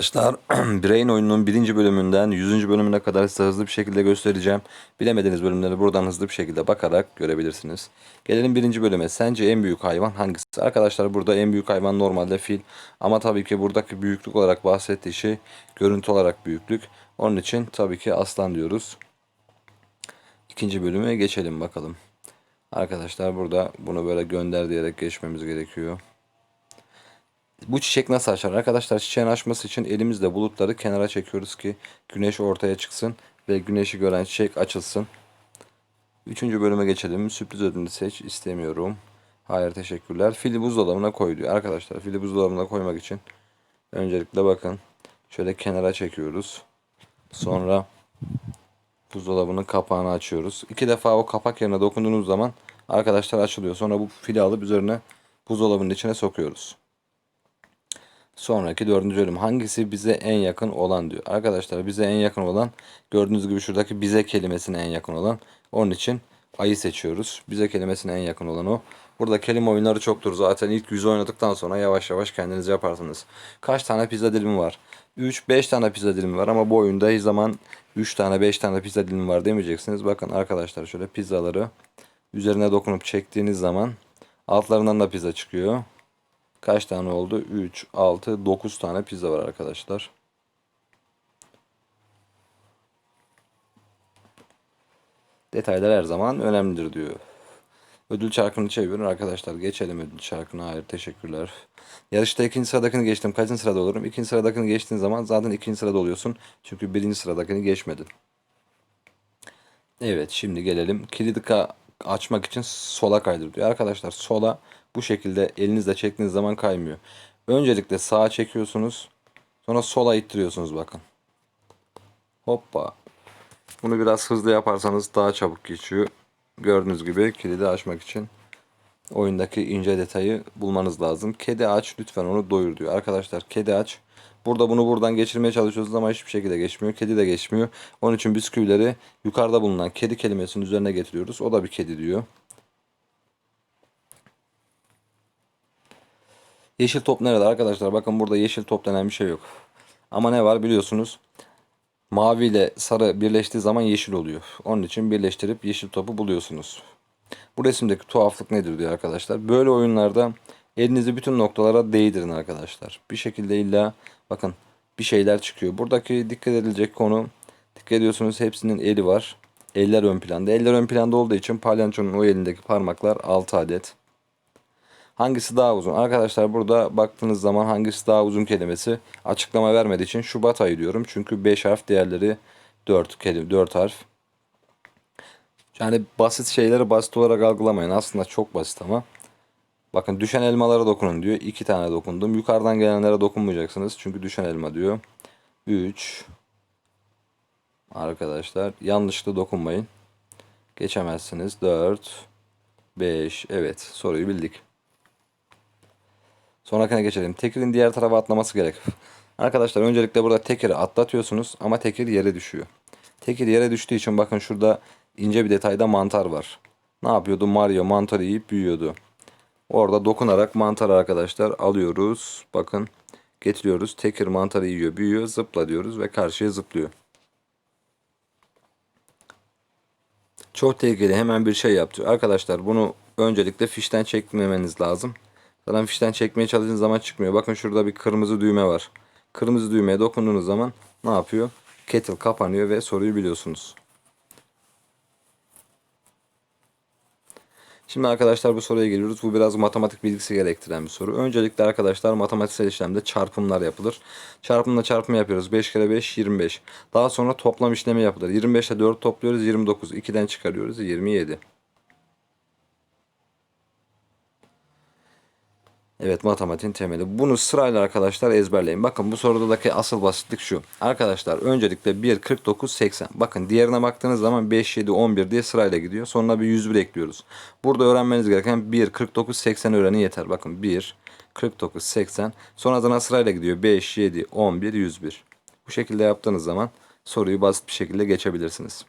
Arkadaşlar Brain oyununun birinci bölümünden 100. bölümüne kadar size hızlı bir şekilde göstereceğim. Bilemediğiniz bölümleri buradan hızlı bir şekilde bakarak görebilirsiniz. Gelelim birinci bölüme. Sence en büyük hayvan hangisi? Arkadaşlar burada en büyük hayvan normalde fil. Ama tabii ki buradaki büyüklük olarak bahsettiği şey görüntü olarak büyüklük. Onun için tabii ki aslan diyoruz. İkinci bölüme geçelim bakalım. Arkadaşlar burada bunu böyle gönder diyerek geçmemiz gerekiyor. Bu çiçek nasıl açar? Arkadaşlar çiçeğin açması için elimizle bulutları kenara çekiyoruz ki güneş ortaya çıksın ve güneşi gören çiçek açılsın. Üçüncü bölüme geçelim. Sürpriz ödülünü seç. istemiyorum. Hayır teşekkürler. Fili buzdolabına koy diyor. Arkadaşlar fili buzdolabına koymak için öncelikle bakın. Şöyle kenara çekiyoruz. Sonra buzdolabının kapağını açıyoruz. İki defa o kapak yerine dokunduğunuz zaman arkadaşlar açılıyor. Sonra bu fili alıp üzerine buzdolabının içine sokuyoruz. Sonraki dördüncü bölüm hangisi bize en yakın olan diyor. Arkadaşlar bize en yakın olan gördüğünüz gibi şuradaki bize kelimesine en yakın olan. Onun için ayı seçiyoruz. Bize kelimesine en yakın olan o. Burada kelime oyunları çoktur. Zaten ilk yüzü oynadıktan sonra yavaş yavaş kendiniz yaparsınız. Kaç tane pizza dilimi var? 3-5 tane pizza dilimi var ama bu oyunda hiç zaman 3 tane 5 tane pizza dilimi var demeyeceksiniz. Bakın arkadaşlar şöyle pizzaları üzerine dokunup çektiğiniz zaman altlarından da pizza çıkıyor. Kaç tane oldu? 3, 6, 9 tane pizza var arkadaşlar. Detaylar her zaman önemlidir diyor. Ödül çarkını çevirin arkadaşlar. Geçelim ödül çarkına. Hayır teşekkürler. Yarışta ikinci sıradakini geçtim. Kaçıncı sırada olurum? İkinci sıradakini geçtiğin zaman zaten ikinci sırada oluyorsun. Çünkü birinci sıradakini geçmedin. Evet şimdi gelelim. Kilidi açmak için sola kaydır diyor. Arkadaşlar sola bu şekilde elinizle çektiğiniz zaman kaymıyor. Öncelikle sağa çekiyorsunuz. Sonra sola ittiriyorsunuz bakın. Hoppa. Bunu biraz hızlı yaparsanız daha çabuk geçiyor. Gördüğünüz gibi kilidi açmak için oyundaki ince detayı bulmanız lazım. Kedi aç lütfen onu doyur diyor. Arkadaşlar kedi aç. Burada bunu buradan geçirmeye çalışıyoruz ama hiçbir şekilde geçmiyor. Kedi de geçmiyor. Onun için bisküvileri yukarıda bulunan kedi kelimesinin üzerine getiriyoruz. O da bir kedi diyor. Yeşil top nerede arkadaşlar? Bakın burada yeşil top denen bir şey yok. Ama ne var biliyorsunuz. Mavi ile sarı birleştiği zaman yeşil oluyor. Onun için birleştirip yeşil topu buluyorsunuz. Bu resimdeki tuhaflık nedir diyor arkadaşlar. Böyle oyunlarda elinizi bütün noktalara değdirin arkadaşlar. Bir şekilde illa bakın bir şeyler çıkıyor. Buradaki dikkat edilecek konu dikkat ediyorsunuz hepsinin eli var. Eller ön planda. Eller ön planda olduğu için palyaçonun o elindeki parmaklar 6 adet. Hangisi daha uzun? Arkadaşlar burada baktığınız zaman hangisi daha uzun kelimesi açıklama vermediği için Şubat ayı diyorum. Çünkü 5 harf diğerleri 4 kelime 4 harf. Yani basit şeyleri basit olarak algılamayın. Aslında çok basit ama. Bakın düşen elmalara dokunun diyor. 2 tane dokundum. Yukarıdan gelenlere dokunmayacaksınız. Çünkü düşen elma diyor. 3 Arkadaşlar yanlışlıkla dokunmayın. Geçemezsiniz. 4 5 Evet soruyu bildik. Sonrakine geçelim. Tekirin diğer tarafa atlaması gerek. Arkadaşlar öncelikle burada tekeri atlatıyorsunuz ama tekir yere düşüyor. Tekir yere düştüğü için bakın şurada ince bir detayda mantar var. Ne yapıyordu? Mario mantarı yiyip büyüyordu. Orada dokunarak mantar arkadaşlar alıyoruz. Bakın getiriyoruz. Tekir mantarı yiyor, büyüyor, zıpla diyoruz ve karşıya zıplıyor. Çok tehlikeli hemen bir şey yaptı. Arkadaşlar bunu öncelikle fişten çekmemeniz lazım. Zaten fişten çekmeye çalıştığınız zaman çıkmıyor. Bakın şurada bir kırmızı düğme var. Kırmızı düğmeye dokunduğunuz zaman ne yapıyor? Kettle kapanıyor ve soruyu biliyorsunuz. Şimdi arkadaşlar bu soruya geliyoruz. Bu biraz matematik bilgisi gerektiren bir soru. Öncelikle arkadaşlar matematiksel işlemde çarpımlar yapılır. Çarpımla çarpım yapıyoruz. 5 kere 5 25. Daha sonra toplam işlemi yapılır. 25 ile 4 topluyoruz 29. 2'den çıkarıyoruz 27. Evet matematiğin temeli. Bunu sırayla arkadaşlar ezberleyin. Bakın bu sorudaki asıl basitlik şu. Arkadaşlar öncelikle 1, 49, 80. Bakın diğerine baktığınız zaman 5, 7, 11 diye sırayla gidiyor. Sonra bir 101 ekliyoruz. Burada öğrenmeniz gereken 1, 49, 80 öğrenin yeter. Bakın 1, 49, 80. Sonra zaten sırayla gidiyor. 5, 7, 11, 101. Bu şekilde yaptığınız zaman soruyu basit bir şekilde geçebilirsiniz.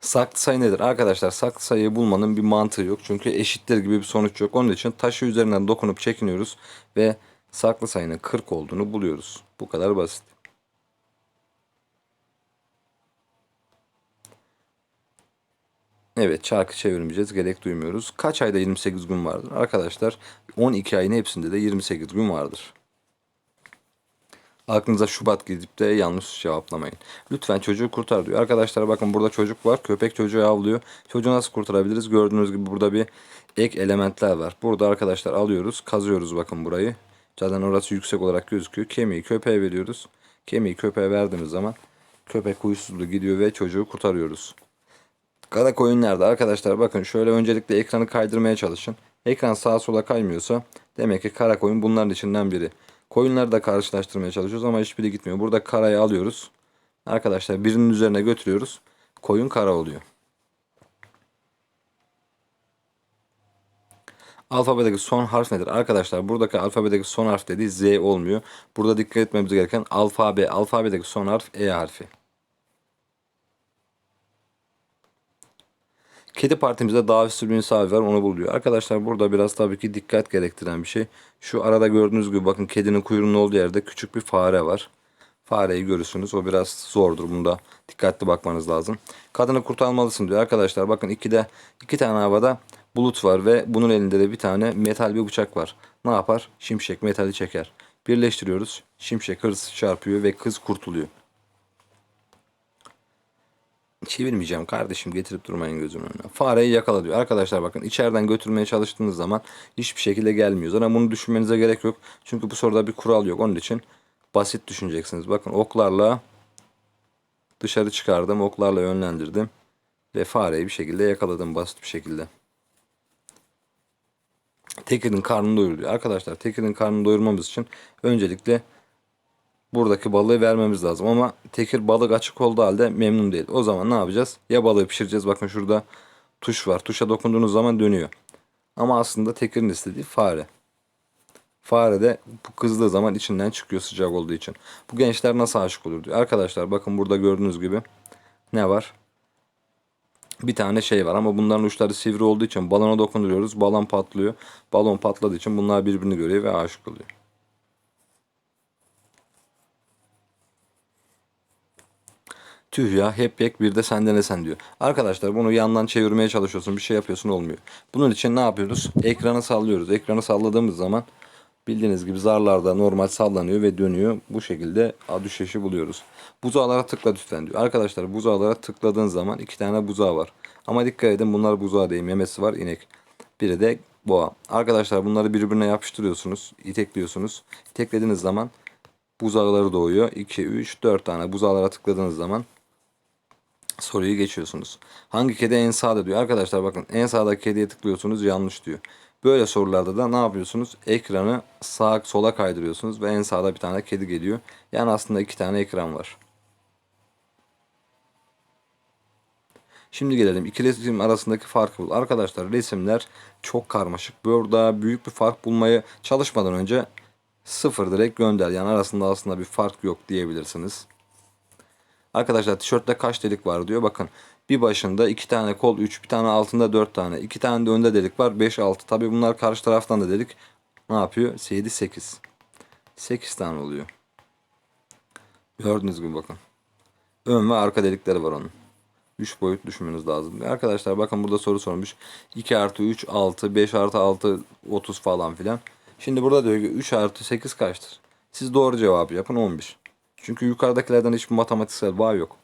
Saklı sayı nedir? Arkadaşlar saklı sayıyı bulmanın bir mantığı yok. Çünkü eşittir gibi bir sonuç yok. Onun için taşı üzerinden dokunup çekiniyoruz ve saklı sayının 40 olduğunu buluyoruz. Bu kadar basit. Evet çarkı çevirmeyeceğiz. Gerek duymuyoruz. Kaç ayda 28 gün vardır? Arkadaşlar 12 ayın hepsinde de 28 gün vardır. Aklınıza Şubat gidip de yanlış cevaplamayın. Lütfen çocuğu kurtar diyor. Arkadaşlar bakın burada çocuk var. Köpek çocuğu avlıyor. Çocuğu nasıl kurtarabiliriz? Gördüğünüz gibi burada bir ek elementler var. Burada arkadaşlar alıyoruz. Kazıyoruz bakın burayı. Zaten orası yüksek olarak gözüküyor. Kemiği köpeğe veriyoruz. Kemiği köpeğe verdiğimiz zaman köpek huysuzluğu gidiyor ve çocuğu kurtarıyoruz. Kara koyun nerede? Arkadaşlar bakın şöyle öncelikle ekranı kaydırmaya çalışın. Ekran sağa sola kaymıyorsa demek ki kara koyun bunların içinden biri. Koyunları da karşılaştırmaya çalışıyoruz ama hiçbiri gitmiyor. Burada karayı alıyoruz. Arkadaşlar birinin üzerine götürüyoruz. Koyun kara oluyor. Alfabedeki son harf nedir? Arkadaşlar buradaki alfabedeki son harf dediği Z olmuyor. Burada dikkat etmemiz gereken alfabe. Alfabedeki son harf E harfi. Kedi partimizde Davi Sülbün Savi var onu buluyor. Arkadaşlar burada biraz tabii ki dikkat gerektiren bir şey. Şu arada gördüğünüz gibi bakın kedinin kuyruğunun olduğu yerde küçük bir fare var. Fareyi görürsünüz. O biraz zordur. Bunda dikkatli bakmanız lazım. Kadını kurtarmalısın diyor. Arkadaşlar bakın ikide iki tane havada bulut var ve bunun elinde de bir tane metal bir bıçak var. Ne yapar? Şimşek metali çeker. Birleştiriyoruz. Şimşek hırs çarpıyor ve kız kurtuluyor. Çevirmeyeceğim kardeşim getirip durmayın gözümün önüne. Fareyi yakala diyor. Arkadaşlar bakın içeriden götürmeye çalıştığınız zaman hiçbir şekilde gelmiyor. Zaten bunu düşünmenize gerek yok. Çünkü bu soruda bir kural yok. Onun için basit düşüneceksiniz. Bakın oklarla dışarı çıkardım. Oklarla yönlendirdim. Ve fareyi bir şekilde yakaladım basit bir şekilde. Tekirin karnını doyur diyor. Arkadaşlar tekirin karnını doyurmamız için öncelikle buradaki balığı vermemiz lazım. Ama tekir balık açık olduğu halde memnun değil. O zaman ne yapacağız? Ya balığı pişireceğiz. Bakın şurada tuş var. Tuşa dokunduğunuz zaman dönüyor. Ama aslında tekirin istediği fare. Fare de bu kızdığı zaman içinden çıkıyor sıcak olduğu için. Bu gençler nasıl aşık olur diyor. Arkadaşlar bakın burada gördüğünüz gibi ne var? Bir tane şey var ama bunların uçları sivri olduğu için balona dokunduruyoruz. Balon patlıyor. Balon patladığı için bunlar birbirini görüyor ve aşık oluyor. Tüh ya hep yek bir de senden esen diyor. Arkadaşlar bunu yandan çevirmeye çalışıyorsun bir şey yapıyorsun olmuyor. Bunun için ne yapıyoruz? Ekranı sallıyoruz. Ekranı salladığımız zaman bildiğiniz gibi zarlarda normal sallanıyor ve dönüyor. Bu şekilde düşeşi buluyoruz. Buzağlara tıkla lütfen diyor. Arkadaşlar buzağlara tıkladığın zaman iki tane buzağı var. Ama dikkat edin bunlar buzağı değil. Memesi var inek. Biri de boğa. Arkadaşlar bunları birbirine yapıştırıyorsunuz. itekliyorsunuz. İteklediğiniz zaman buzağları doğuyor. 2, 3, 4 tane buzağlara tıkladığınız zaman soruyu geçiyorsunuz. Hangi kedi en sağda diyor. Arkadaşlar bakın en sağdaki kediye tıklıyorsunuz yanlış diyor. Böyle sorularda da ne yapıyorsunuz? Ekranı sağa sola kaydırıyorsunuz ve en sağda bir tane kedi geliyor. Yani aslında iki tane ekran var. Şimdi gelelim iki resim arasındaki farkı bul. Arkadaşlar resimler çok karmaşık. Burada büyük bir fark bulmaya çalışmadan önce sıfır direkt gönder. Yani arasında aslında bir fark yok diyebilirsiniz. Arkadaşlar tişörtte kaç delik var diyor. Bakın bir başında iki tane kol 3 bir tane altında 4 tane. iki tane de önde delik var 5 6. Tabi bunlar karşı taraftan da delik. Ne yapıyor? 7 8. 8 tane oluyor. Gördüğünüz gibi bakın. Ön ve arka delikleri var onun. 3 boyut düşünmeniz lazım. Arkadaşlar bakın burada soru sormuş. 2 artı 3 6 5 artı 6 30 falan filan. Şimdi burada diyor ki 3 artı 8 kaçtır? Siz doğru cevabı yapın 11. Çünkü yukarıdakilerden hiçbir matematiksel bağ yok.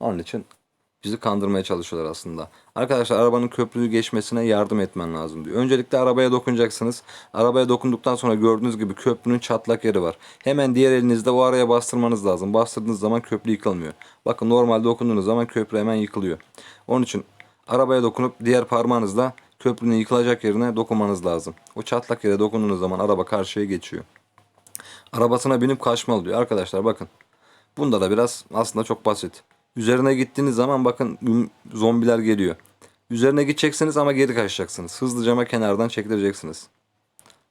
Onun için bizi kandırmaya çalışıyorlar aslında. Arkadaşlar arabanın köprüyü geçmesine yardım etmen lazım diyor. Öncelikle arabaya dokunacaksınız. Arabaya dokunduktan sonra gördüğünüz gibi köprünün çatlak yeri var. Hemen diğer elinizde o araya bastırmanız lazım. Bastırdığınız zaman köprü yıkılmıyor. Bakın normalde dokunduğunuz zaman köprü hemen yıkılıyor. Onun için arabaya dokunup diğer parmağınızla köprünün yıkılacak yerine dokunmanız lazım. O çatlak yere dokunduğunuz zaman araba karşıya geçiyor. Arabasına binip kaçmalı diyor. Arkadaşlar bakın. Bunda da biraz aslında çok basit. Üzerine gittiğiniz zaman bakın zombiler geliyor. Üzerine gideceksiniz ama geri kaçacaksınız. Hızlıca ama kenardan çekileceksiniz.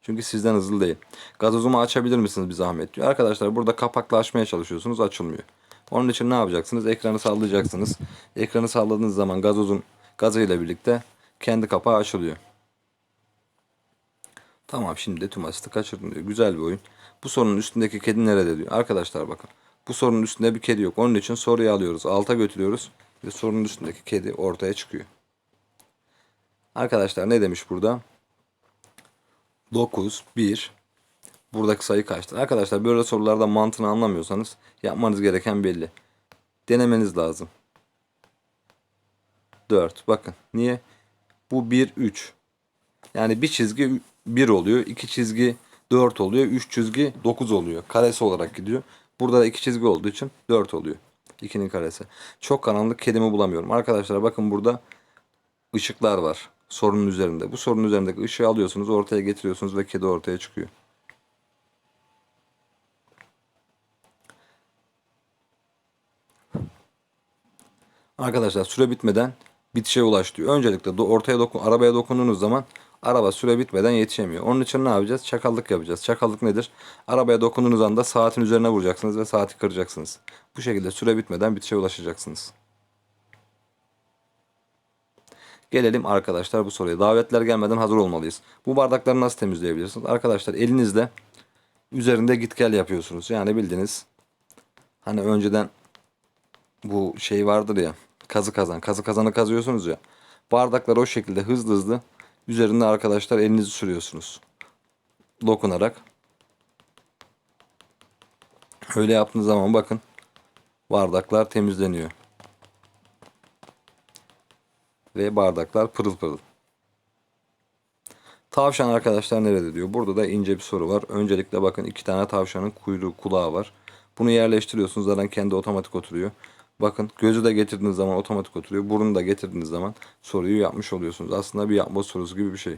Çünkü sizden hızlı değil. Gazozumu açabilir misiniz bir zahmet diyor. Arkadaşlar burada kapakla açmaya çalışıyorsunuz açılmıyor. Onun için ne yapacaksınız? Ekranı sallayacaksınız. Ekranı salladığınız zaman gazozun gazıyla birlikte kendi kapağı açılıyor. Tamam şimdi de tüm asiti kaçırdın diyor. Güzel bir oyun. Bu sorunun üstündeki kedi nerede diyor. Arkadaşlar bakın. Bu sorunun üstünde bir kedi yok. Onun için soruyu alıyoruz. Alta götürüyoruz. Ve sorunun üstündeki kedi ortaya çıkıyor. Arkadaşlar ne demiş burada? 9, 1. Buradaki sayı kaçtır? Arkadaşlar böyle sorularda mantığını anlamıyorsanız yapmanız gereken belli. Denemeniz lazım. 4. Bakın. Niye? Bu 1, 3. Yani bir çizgi 1 oluyor. iki çizgi 4 oluyor. 3 çizgi 9 oluyor. Karesi olarak gidiyor. Burada da iki çizgi olduğu için 4 oluyor. 2'nin karesi. Çok karanlık kedimi bulamıyorum. Arkadaşlar bakın burada ışıklar var. Sorunun üzerinde. Bu sorunun üzerindeki ışığı alıyorsunuz. Ortaya getiriyorsunuz ve kedi ortaya çıkıyor. Arkadaşlar süre bitmeden bitişe ulaş diyor. Öncelikle ortaya dokun, arabaya dokunduğunuz zaman araba süre bitmeden yetişemiyor. Onun için ne yapacağız? Çakallık yapacağız. Çakallık nedir? Arabaya dokunduğunuz anda saatin üzerine vuracaksınız ve saati kıracaksınız. Bu şekilde süre bitmeden bitişe ulaşacaksınız. Gelelim arkadaşlar bu soruya. Davetler gelmeden hazır olmalıyız. Bu bardakları nasıl temizleyebilirsiniz? Arkadaşlar elinizle üzerinde git gel yapıyorsunuz. Yani bildiğiniz hani önceden bu şey vardır ya kazı kazan. Kazı kazanı kazıyorsunuz ya. Bardakları o şekilde hızlı hızlı üzerinde arkadaşlar elinizi sürüyorsunuz. Dokunarak. Öyle yaptığınız zaman bakın bardaklar temizleniyor. Ve bardaklar pırıl pırıl. Tavşan arkadaşlar nerede diyor. Burada da ince bir soru var. Öncelikle bakın iki tane tavşanın kuyruğu kulağı var. Bunu yerleştiriyorsunuz zaten kendi otomatik oturuyor. Bakın gözü de getirdiğiniz zaman otomatik oturuyor. Burnu da getirdiğiniz zaman soruyu yapmış oluyorsunuz. Aslında bir yapma sorusu gibi bir şey.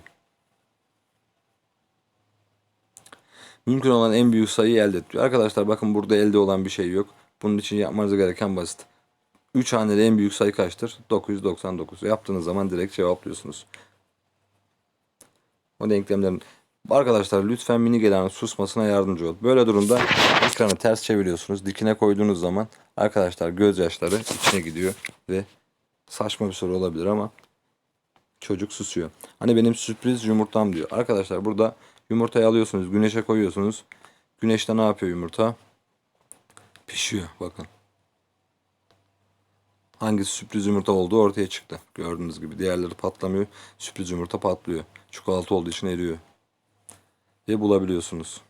Mümkün olan en büyük sayıyı elde et diyor. Arkadaşlar bakın burada elde olan bir şey yok. Bunun için yapmanız gereken basit. 3 haneli en büyük sayı kaçtır? 999. Yaptığınız zaman direkt cevaplıyorsunuz. O denklemlerin Arkadaşlar lütfen mini gelen susmasına yardımcı ol. Böyle durumda ekranı ters çeviriyorsunuz. Dikine koyduğunuz zaman arkadaşlar gözyaşları içine gidiyor ve saçma bir soru olabilir ama çocuk susuyor. Hani benim sürpriz yumurtam diyor. Arkadaşlar burada yumurtayı alıyorsunuz, güneşe koyuyorsunuz. Güneşte ne yapıyor yumurta? Pişiyor bakın. Hangisi sürpriz yumurta olduğu ortaya çıktı. Gördüğünüz gibi diğerleri patlamıyor. Sürpriz yumurta patlıyor. Çikolata olduğu için eriyor. Ve bulabiliyorsunuz.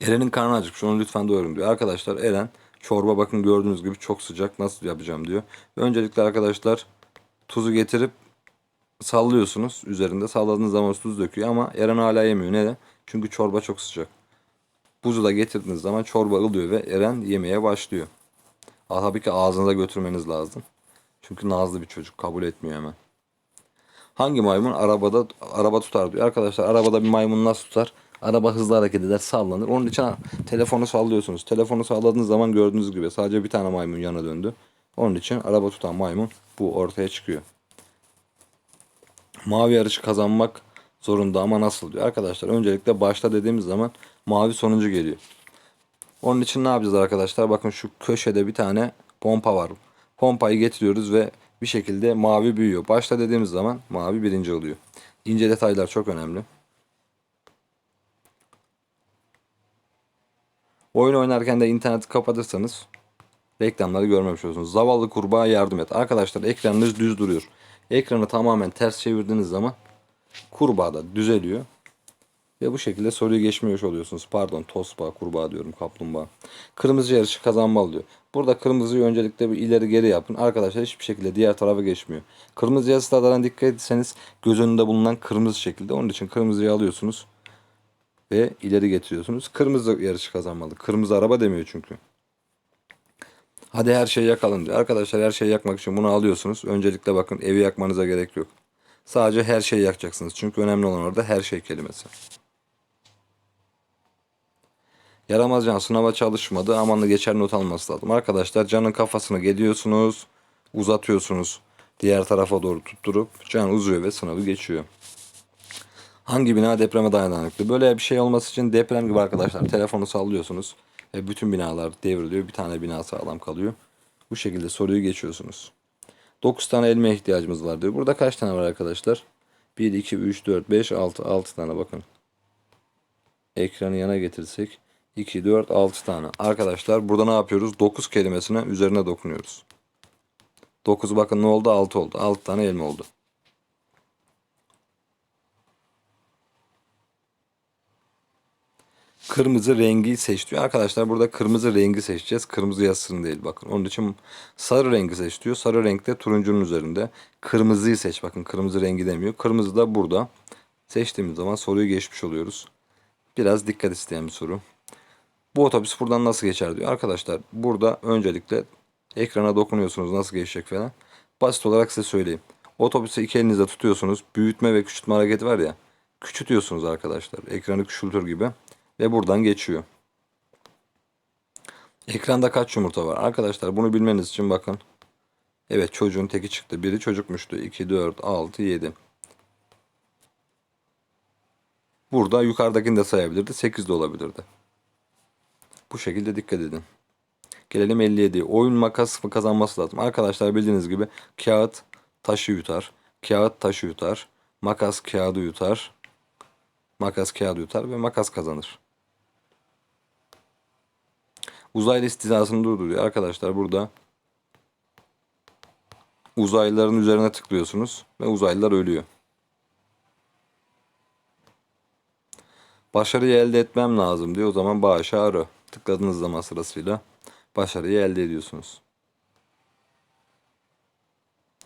Eren'in karnı acıkmış onu lütfen doyurun diyor. Arkadaşlar Eren çorba bakın gördüğünüz gibi çok sıcak nasıl yapacağım diyor. Öncelikle arkadaşlar tuzu getirip sallıyorsunuz üzerinde. Salladığınız zaman tuz döküyor ama Eren hala yemiyor. Neden? Çünkü çorba çok sıcak. Buzu da getirdiğiniz zaman çorba ılıyor ve Eren yemeye başlıyor. Aa, tabii ki ağzınıza götürmeniz lazım. Çünkü nazlı bir çocuk kabul etmiyor hemen. Hangi maymun arabada araba tutar diyor. Arkadaşlar arabada bir maymun nasıl tutar? Araba hızlı hareket eder, sallanır. Onun için telefonu sallıyorsunuz. Telefonu salladığınız zaman gördüğünüz gibi sadece bir tane maymun yana döndü. Onun için araba tutan maymun bu ortaya çıkıyor. Mavi yarışı kazanmak zorunda ama nasıl diyor. Arkadaşlar öncelikle başta dediğimiz zaman mavi sonuncu geliyor. Onun için ne yapacağız arkadaşlar? Bakın şu köşede bir tane pompa var. Pompayı getiriyoruz ve bir şekilde mavi büyüyor. Başta dediğimiz zaman mavi birinci oluyor. İnce detaylar çok önemli. Oyun oynarken de interneti kapatırsanız reklamları görmemiş olursunuz. Zavallı kurbağa yardım et. Arkadaşlar ekranınız düz duruyor. Ekranı tamamen ters çevirdiğiniz zaman kurbağa da düzeliyor. Ve bu şekilde soruyu geçmiyor oluyorsunuz. Pardon tosbağa, kurbağa diyorum, kaplumbağa. Kırmızı yarışı kazanmalı diyor. Burada kırmızıyı öncelikle bir ileri geri yapın. Arkadaşlar hiçbir şekilde diğer tarafa geçmiyor. Kırmızı yazılardan dikkat etseniz göz önünde bulunan kırmızı şekilde. Onun için kırmızıyı alıyorsunuz ve ileri getiriyorsunuz. Kırmızı yarışı kazanmalı. Kırmızı araba demiyor çünkü. Hadi her şeyi yakalım diyor. Arkadaşlar her şeyi yakmak için bunu alıyorsunuz. Öncelikle bakın evi yakmanıza gerek yok. Sadece her şeyi yakacaksınız. Çünkü önemli olan orada her şey kelimesi. Yaramaz can sınava çalışmadı. Amanlı geçer not alması lazım. Arkadaşlar canın kafasını geliyorsunuz. Uzatıyorsunuz. Diğer tarafa doğru tutturup can uzuyor ve sınavı geçiyor. Hangi bina depreme dayanıklı? Böyle bir şey olması için deprem gibi arkadaşlar telefonu sallıyorsunuz. Ve bütün binalar devriliyor. Bir tane bina sağlam kalıyor. Bu şekilde soruyu geçiyorsunuz. 9 tane elmaya ihtiyacımız var diyor. Burada kaç tane var arkadaşlar? 1, 2, 3, 4, 5, 6. 6 tane bakın. Ekranı yana getirsek 2, 4, 6 tane. Arkadaşlar burada ne yapıyoruz? 9 kelimesine üzerine dokunuyoruz. 9 bakın ne oldu? 6 oldu. 6 tane elma oldu. Kırmızı rengi seç diyor. Arkadaşlar burada kırmızı rengi seçeceğiz. Kırmızı yazısını değil bakın. Onun için sarı rengi seç diyor. Sarı renkte turuncunun üzerinde. Kırmızıyı seç. Bakın kırmızı rengi demiyor. Kırmızı da burada. Seçtiğimiz zaman soruyu geçmiş oluyoruz. Biraz dikkat isteyen bir soru. Bu otobüs buradan nasıl geçer diyor. Arkadaşlar burada öncelikle ekrana dokunuyorsunuz nasıl geçecek falan. Basit olarak size söyleyeyim. Otobüsü iki elinizde tutuyorsunuz. Büyütme ve küçültme hareketi var ya. Küçültüyorsunuz arkadaşlar. Ekranı küçültür gibi. Ve buradan geçiyor. Ekranda kaç yumurta var? Arkadaşlar bunu bilmeniz için bakın. Evet çocuğun teki çıktı. Biri çocukmuştu. 2, 4, 6, 7. Burada yukarıdakini de sayabilirdi. 8 de olabilirdi. Bu şekilde dikkat edin. Gelelim 57. Oyun makas mı kazanması lazım. Arkadaşlar bildiğiniz gibi kağıt taşı yutar. Kağıt taşı yutar. Makas kağıdı yutar. Makas kağıdı yutar ve makas kazanır. Uzaylı istizasını durduruyor. Arkadaşlar burada uzaylıların üzerine tıklıyorsunuz ve uzaylılar ölüyor. Başarıyı elde etmem lazım diyor. O zaman bağışı arı. Tıkladığınız zaman sırasıyla başarıyı elde ediyorsunuz.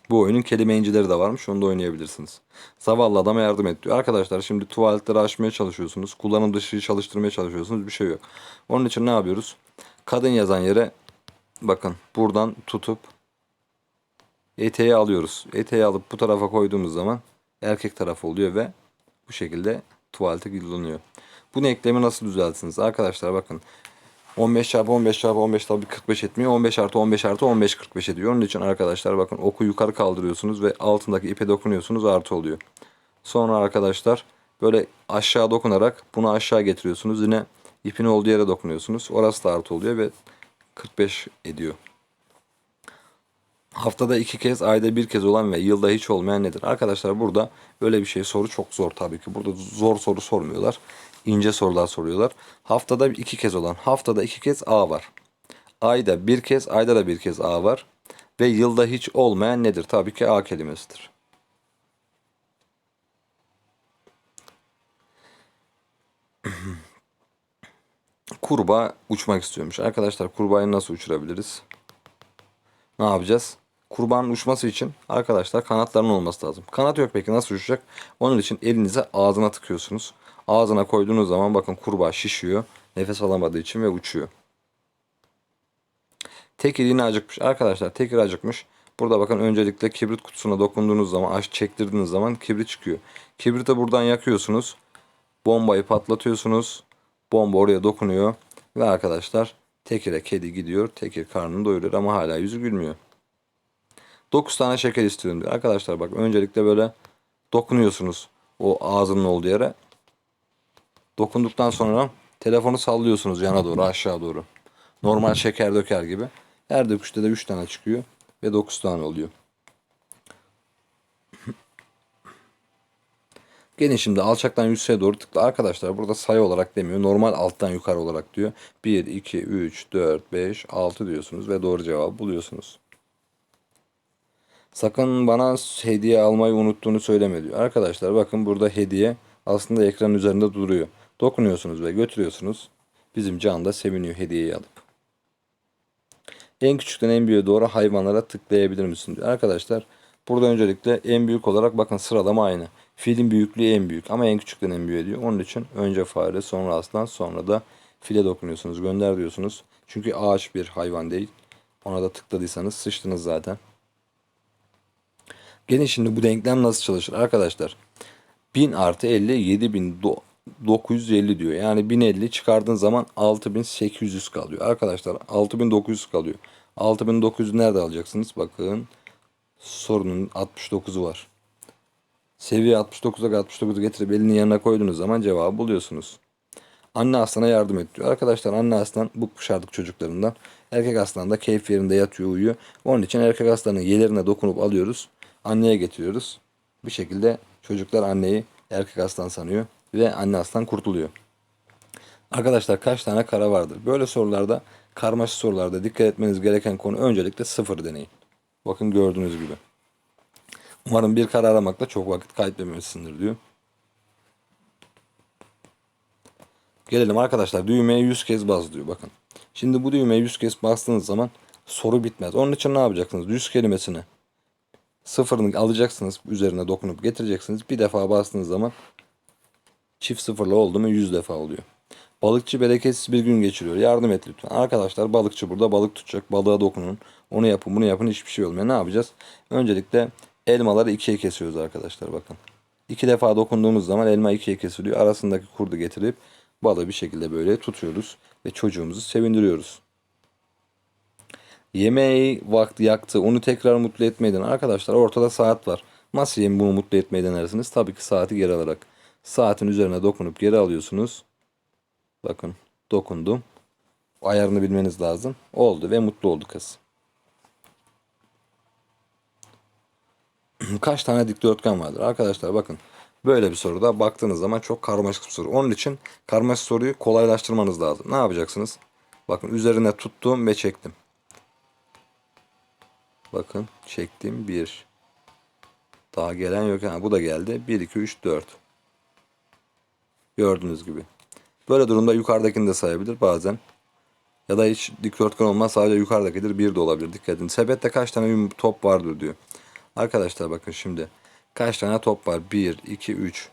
Bu oyunun kelime incileri de varmış. Onu da oynayabilirsiniz. Zavallı adama yardım et diyor. Arkadaşlar şimdi tuvaletleri açmaya çalışıyorsunuz. Kullanım dışıyı çalıştırmaya çalışıyorsunuz. Bir şey yok. Onun için ne yapıyoruz? Kadın yazan yere bakın buradan tutup eteği alıyoruz. Eteği alıp bu tarafa koyduğumuz zaman erkek tarafı oluyor ve bu şekilde tuvalete kullanılıyor. Bu eklemi nasıl düzeltirsiniz? Arkadaşlar bakın 15 çarpı 15 çarpı 15 tabi 45 etmiyor. 15 artı 15 artı 15 45 ediyor. Onun için arkadaşlar bakın oku yukarı kaldırıyorsunuz ve altındaki ipe dokunuyorsunuz artı oluyor. Sonra arkadaşlar böyle aşağı dokunarak bunu aşağı getiriyorsunuz. Yine ipin olduğu yere dokunuyorsunuz. Orası da artı oluyor ve 45 ediyor. Haftada iki kez, ayda bir kez olan ve yılda hiç olmayan nedir? Arkadaşlar burada öyle bir şey soru çok zor tabii ki. Burada zor soru sormuyorlar. İnce sorular soruyorlar. Haftada iki kez olan, haftada iki kez A var. Ayda bir kez, ayda da bir kez A var. Ve yılda hiç olmayan nedir? Tabii ki A kelimesidir. Kurbağa uçmak istiyormuş. Arkadaşlar kurbağayı nasıl uçurabiliriz? Ne yapacağız? Kurbağanın uçması için arkadaşlar kanatlarının olması lazım. Kanat yok peki nasıl uçacak? Onun için elinize ağzına tıkıyorsunuz. Ağzına koyduğunuz zaman bakın kurbağa şişiyor. Nefes alamadığı için ve uçuyor. Tekir yine acıkmış. Arkadaşlar tekir acıkmış. Burada bakın öncelikle kibrit kutusuna dokunduğunuz zaman, aç çektirdiğiniz zaman kibrit çıkıyor. Kibriti buradan yakıyorsunuz. Bombayı patlatıyorsunuz. Bomba oraya dokunuyor. Ve arkadaşlar tekire kedi gidiyor. Tekir karnını doyuruyor ama hala yüzü gülmüyor. 9 tane şeker istiyorum diyor. Arkadaşlar bak öncelikle böyle dokunuyorsunuz o ağzının olduğu yere. Dokunduktan sonra telefonu sallıyorsunuz yana doğru aşağı doğru. Normal şeker döker gibi. Her döküşte de 3 tane çıkıyor ve 9 tane oluyor. Gelin şimdi alçaktan yükseğe doğru tıkla. Arkadaşlar burada sayı olarak demiyor. Normal alttan yukarı olarak diyor. 1, 2, 3, 4, 5, 6 diyorsunuz ve doğru cevabı buluyorsunuz. Sakın bana hediye almayı unuttuğunu söyleme diyor. Arkadaşlar bakın burada hediye aslında ekran üzerinde duruyor. Dokunuyorsunuz ve götürüyorsunuz. Bizim Can da seviniyor hediyeyi alıp. En küçükten en büyüğe doğru hayvanlara tıklayabilir misin diyor. Arkadaşlar burada öncelikle en büyük olarak bakın sıralama aynı. Filin büyüklüğü en büyük ama en küçükten en büyüğe diyor. Onun için önce fare sonra aslan sonra da file dokunuyorsunuz gönder diyorsunuz. Çünkü ağaç bir hayvan değil. Ona da tıkladıysanız sıçtınız zaten. Gelin şimdi bu denklem nasıl çalışır arkadaşlar? 1000 artı 50 7950 diyor. Yani 1050 çıkardığın zaman 6800 kalıyor. Arkadaşlar 6900 kalıyor. 6900 nerede alacaksınız? Bakın sorunun 69'u var. Seviye 69'a 69'u getirip elinin yanına koyduğunuz zaman cevabı buluyorsunuz. Anne aslana yardım et diyor. Arkadaşlar anne aslan bıkmışardık çocuklarından. Erkek aslan da keyif yerinde yatıyor uyuyor. Onun için erkek aslanın yelerine dokunup alıyoruz. Anneye getiriyoruz. Bir şekilde Çocuklar anneyi erkek aslan sanıyor ve anne aslan kurtuluyor. Arkadaşlar kaç tane kara vardır? Böyle sorularda karmaşık sorularda dikkat etmeniz gereken konu öncelikle sıfır deneyin. Bakın gördüğünüz gibi. Umarım bir kare aramakla çok vakit kaybetmemişsindir diyor. Gelelim arkadaşlar düğmeye 100 kez bas diyor bakın. Şimdi bu düğmeye 100 kez bastığınız zaman soru bitmez. Onun için ne yapacaksınız? 100 kelimesini sıfırını alacaksınız üzerine dokunup getireceksiniz. Bir defa bastığınız zaman çift sıfırlı oldu mu 100 defa oluyor. Balıkçı bereketsiz bir gün geçiriyor. Yardım et lütfen. Arkadaşlar balıkçı burada balık tutacak. Balığa dokunun. Onu yapın bunu yapın hiçbir şey olmuyor. Ne yapacağız? Öncelikle elmaları ikiye kesiyoruz arkadaşlar bakın. İki defa dokunduğumuz zaman elma ikiye kesiliyor. Arasındaki kurdu getirip balığı bir şekilde böyle tutuyoruz. Ve çocuğumuzu sevindiriyoruz. Yemeği vakti yaktı. Onu tekrar mutlu etmeden arkadaşlar ortada saat var. Nasıl bunu mutlu etmeyi denersiniz? Tabii ki saati geri alarak. Saatin üzerine dokunup geri alıyorsunuz. Bakın dokundum. Ayarını bilmeniz lazım. Oldu ve mutlu oldu kız. Kaç tane dikdörtgen vardır? Arkadaşlar bakın. Böyle bir soruda baktığınız zaman çok karmaşık bir soru. Onun için karmaşık soruyu kolaylaştırmanız lazım. Ne yapacaksınız? Bakın üzerine tuttum ve çektim. Bakın çektim 1. Daha gelen yok. Ha, bu da geldi. 1, 2, 3, 4. Gördüğünüz gibi. Böyle durumda yukarıdakini de sayabilir bazen. Ya da hiç dikdörtgen olmaz sadece yukarıdakidir. Bir de olabilir. Dikkat edin. Sepette kaç tane top vardır diyor. Arkadaşlar bakın şimdi. Kaç tane top var? 1, 2, 3.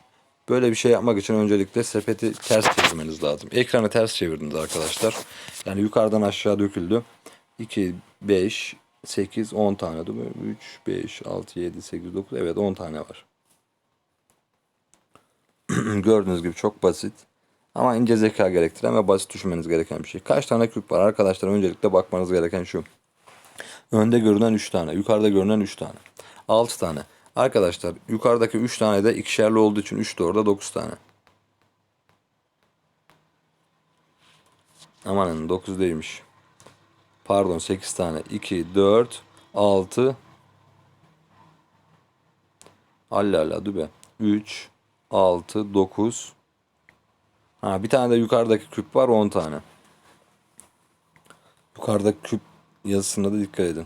Böyle bir şey yapmak için öncelikle sepeti ters çevirmeniz lazım. Ekranı ters çevirdiniz arkadaşlar. Yani yukarıdan aşağı döküldü. 2, 5, 8, 10 tane değil mi? 3, 5, 6, 7, 8, 9. Evet 10 tane var. Gördüğünüz gibi çok basit. Ama ince zeka gerektiren ve basit düşünmeniz gereken bir şey. Kaç tane küp var? Arkadaşlar öncelikle bakmanız gereken şu. Önde görünen 3 tane. Yukarıda görünen 3 tane. 6 tane. Arkadaşlar yukarıdaki 3 tane de ikişerli olduğu için 3 de orada 9 tane. Amanın 9 değilmiş. Pardon 8 tane. 2, 4, 6. Allah Allah dur be. 3, 6, 9. Ha bir tane de yukarıdaki küp var 10 tane. Yukarıdaki küp yazısına da dikkat edin.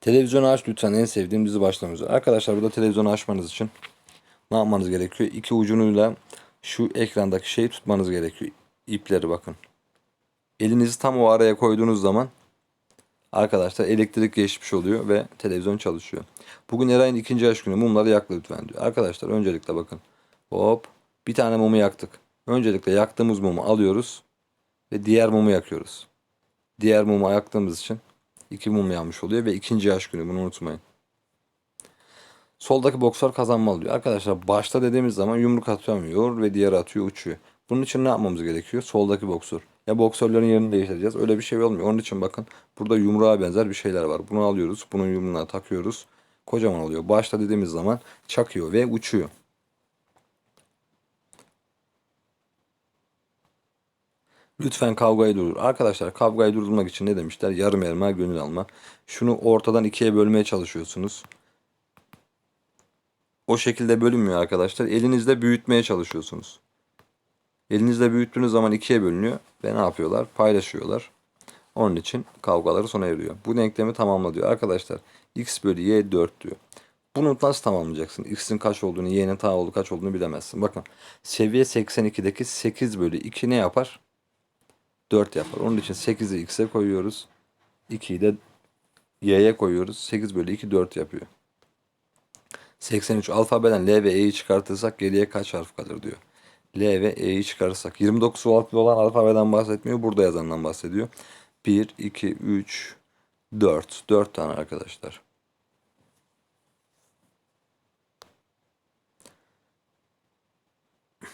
Televizyonu aç lütfen en sevdiğim dizi başlamış. Arkadaşlar burada televizyonu açmanız için ne yapmanız gerekiyor? İki ucunuyla şu ekrandaki şeyi tutmanız gerekiyor. İpleri bakın. Elinizi tam o araya koyduğunuz zaman arkadaşlar elektrik geçmiş oluyor ve televizyon çalışıyor. Bugün Eray'ın ikinci yaş günü mumları yakla lütfen diyor. Arkadaşlar öncelikle bakın. Hop bir tane mumu yaktık. Öncelikle yaktığımız mumu alıyoruz ve diğer mumu yakıyoruz. Diğer mumu yaktığımız için iki mum yanmış oluyor ve ikinci yaş günü bunu unutmayın. Soldaki boksör kazanmalı diyor. Arkadaşlar başta dediğimiz zaman yumruk atamıyor ve diğeri atıyor uçuyor. Bunun için ne yapmamız gerekiyor? Soldaki boksör. Ya boksörlerin yerini değiştireceğiz. Öyle bir şey olmuyor. Onun için bakın burada yumruğa benzer bir şeyler var. Bunu alıyoruz. Bunun yumruğuna takıyoruz. Kocaman oluyor. Başta dediğimiz zaman çakıyor ve uçuyor. Lütfen kavgayı durdur. Arkadaşlar kavgayı durdurmak için ne demişler? Yarım elma gönül alma. Şunu ortadan ikiye bölmeye çalışıyorsunuz. O şekilde bölünmüyor arkadaşlar. Elinizde büyütmeye çalışıyorsunuz. Elinizde büyüttüğünüz zaman ikiye bölünüyor ve ne yapıyorlar? Paylaşıyorlar. Onun için kavgaları sona eriyor. Bu denklemi tamamla diyor. Arkadaşlar x bölü y 4 diyor. Bunu nasıl tamamlayacaksın? X'in kaç olduğunu, y'nin ta olduğu kaç olduğunu bilemezsin. Bakın seviye 82'deki 8 bölü 2 ne yapar? 4 yapar. Onun için 8'i x'e koyuyoruz. 2'yi de y'ye koyuyoruz. 8 bölü 2 4 yapıyor. 83 alfabeden L ve E'yi çıkartırsak geriye kaç harf kalır diyor. L ve E'yi çıkarırsak. 29 farklı olan alfabeden bahsetmiyor. Burada yazandan bahsediyor. 1, 2, 3, 4. 4 tane arkadaşlar.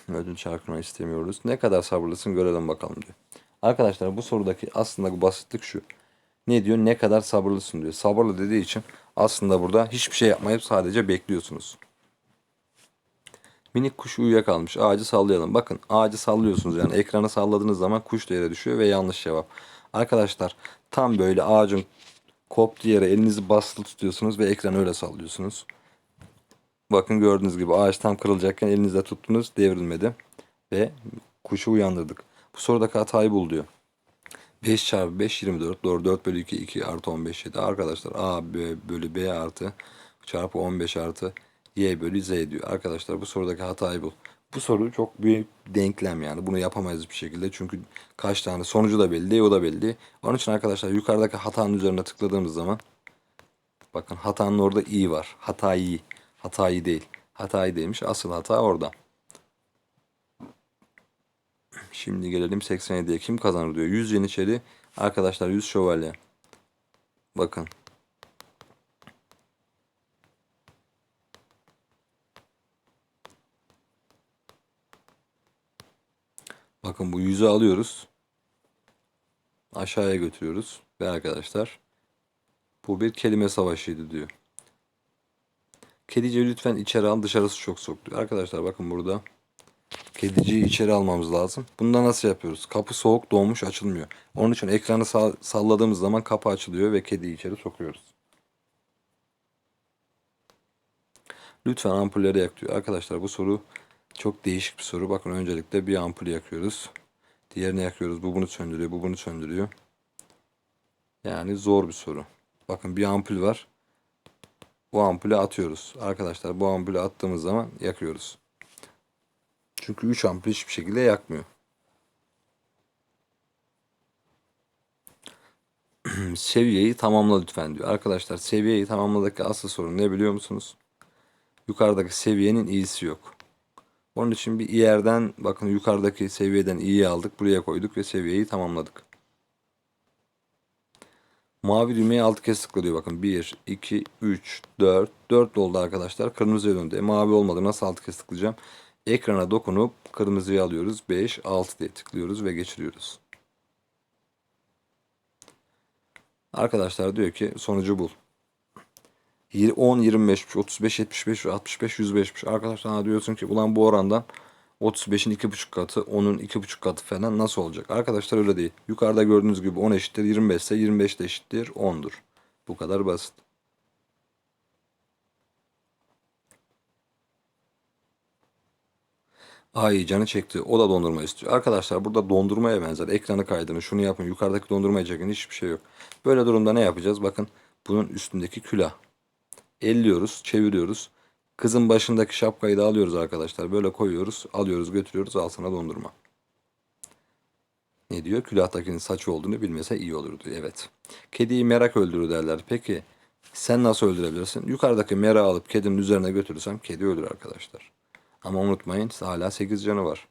Ödünç hakkını istemiyoruz. Ne kadar sabırlısın görelim bakalım diyor. Arkadaşlar bu sorudaki aslında basitlik şu. Ne diyor? Ne kadar sabırlısın diyor. Sabırlı dediği için aslında burada hiçbir şey yapmayıp sadece bekliyorsunuz. Minik kuş uyuyakalmış. Ağacı sallayalım. Bakın ağacı sallıyorsunuz yani ekranı salladığınız zaman kuş da yere düşüyor ve yanlış cevap. Arkadaşlar tam böyle ağacın Koptu yere elinizi basılı tutuyorsunuz ve ekranı öyle sallıyorsunuz. Bakın gördüğünüz gibi ağaç tam kırılacakken elinizle tuttunuz devrilmedi. Ve kuşu uyandırdık. Bu sorudaki hatayı bul diyor. 5 çarpı 5 24 doğru 4 bölü 2 2 artı 15 7 arkadaşlar a b bölü b artı çarpı 15 artı y bölü z diyor. Arkadaşlar bu sorudaki hatayı bul. Bu soru çok büyük denklem yani bunu yapamayız bir şekilde çünkü kaç tane sonucu da belli değil o da belli. Onun için arkadaşlar yukarıdaki hatanın üzerine tıkladığımız zaman bakın hatanın orada i var. Hatayı hatayı değil. Hatayı değilmiş asıl hata orada. Şimdi gelelim 87'ye. Kim kazanır diyor. 100 Yeniçeri. Arkadaşlar 100 şövalye. Bakın. Bakın bu 100'ü alıyoruz. Aşağıya götürüyoruz. Ve arkadaşlar bu bir kelime savaşıydı diyor. Kediciyi lütfen içeri al dışarısı çok soğuk diyor. Arkadaşlar bakın burada. Kediciyi içeri almamız lazım. Bunda nasıl yapıyoruz? Kapı soğuk doğmuş açılmıyor. Onun için ekranı sa- salladığımız zaman kapı açılıyor ve kediyi içeri sokuyoruz. Lütfen ampulleri yak diyor. Arkadaşlar bu soru çok değişik bir soru. Bakın öncelikle bir ampul yakıyoruz. Diğerini yakıyoruz. Bu bunu söndürüyor. Bu bunu söndürüyor. Yani zor bir soru. Bakın bir ampul var. Bu ampulü atıyoruz. Arkadaşlar bu ampulü attığımız zaman yakıyoruz. Çünkü 3 ampul hiçbir şekilde yakmıyor. seviyeyi tamamla lütfen diyor. Arkadaşlar seviyeyi tamamladaki asıl sorun ne biliyor musunuz? Yukarıdaki seviyenin iyisi yok. Onun için bir yerden bakın yukarıdaki seviyeden iyi aldık. Buraya koyduk ve seviyeyi tamamladık. Mavi düğmeye 6 kez tıkla diyor bakın. 1, 2, 3, 4. 4 oldu arkadaşlar. Kırmızıya döndü. E, mavi olmadı. Nasıl 6 kez tıklayacağım? Ekrana dokunup kırmızıyı alıyoruz. 5, 6 diye tıklıyoruz ve geçiriyoruz. Arkadaşlar diyor ki sonucu bul. 10, 25, 35, 75, 65, 105'miş. Arkadaşlar diyorsun ki ulan bu orandan 35'in 2,5 katı, 10'un 2,5 katı falan nasıl olacak? Arkadaşlar öyle değil. Yukarıda gördüğünüz gibi 10 eşittir 25 ise 25 de eşittir 10'dur. Bu kadar basit. Ay canı çekti. O da dondurma istiyor. Arkadaşlar burada dondurmaya benzer. Ekranı kaydırın. Şunu yapın. Yukarıdaki dondurmayı çekin. Hiçbir şey yok. Böyle durumda ne yapacağız? Bakın bunun üstündeki külah. Elliyoruz. Çeviriyoruz. Kızın başındaki şapkayı da alıyoruz arkadaşlar. Böyle koyuyoruz. Alıyoruz götürüyoruz. Al sana dondurma. Ne diyor? Külahtakinin saçı olduğunu bilmese iyi olur diyor. Evet. Kediyi merak öldürür derler. Peki sen nasıl öldürebilirsin? Yukarıdaki merağı alıp kedinin üzerine götürürsem kedi ölür arkadaşlar. Ama unutmayın hala 8 canı var.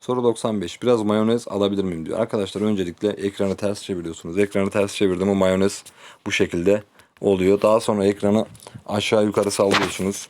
Soru 95. Biraz mayonez alabilir miyim diyor. Arkadaşlar öncelikle ekranı ters çeviriyorsunuz. Ekranı ters çevirdim o mayonez bu şekilde oluyor. Daha sonra ekranı aşağı yukarı sallıyorsunuz.